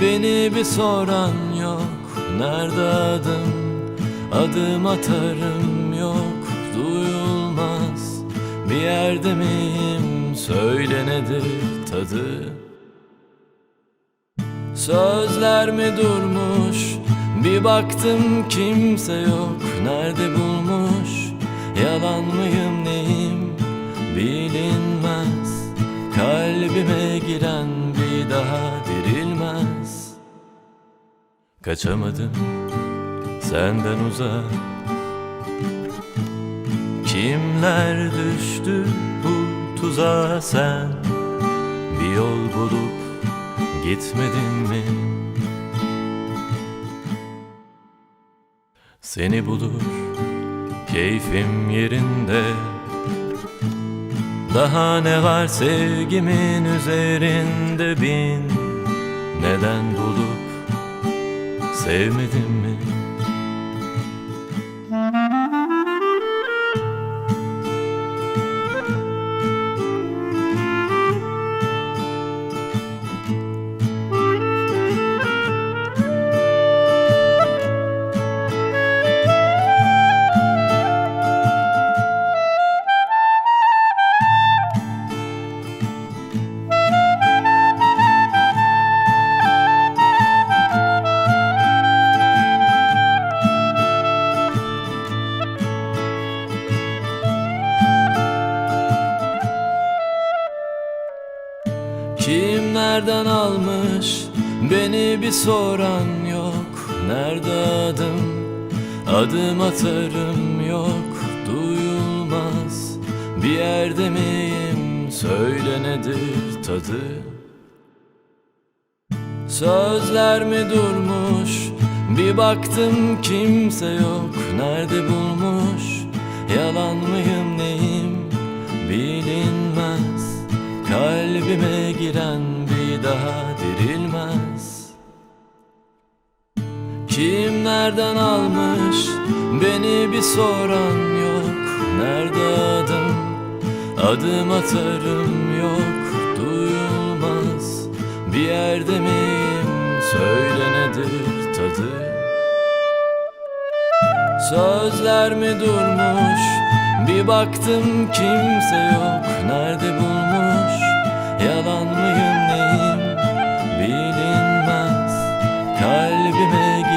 Beni bir soran yok. Nerede adım Adım atarım yok. Duyulmaz. Bir yerde miyim? Söyle nedir tadı? Sözler mi durmuş? Bir baktım kimse yok. Nerede bulmuş? Yalan mıyım neyim? Bilinmez. Kalbime giren daha dirilmez. Kaçamadım senden uzak. Kimler düştü bu tuzağa sen? Bir yol bulup gitmedin mi? Seni bulur keyfim yerinde Daha ne var sevgimin üzerinde bin Neden bulup sevmedin mi? Kim nereden almış? Beni bir soran yok. Nerede adım adım atarım yok. Duyulmaz. Bir yerde miyim? Söyle nedir tadı? Sözler mi durmuş? Bir baktım kimse yok. Nerede bulmuş daha dirilmez. Kim nereden almış beni bir soran yok. Nerede adım? Adım atarım yok. Duyulmaz. Bir yerde miyim? Söyle nedir tadı? Sözler mi durmuş? Bir baktım kimse yok. Nerede bulmuş ቀልብ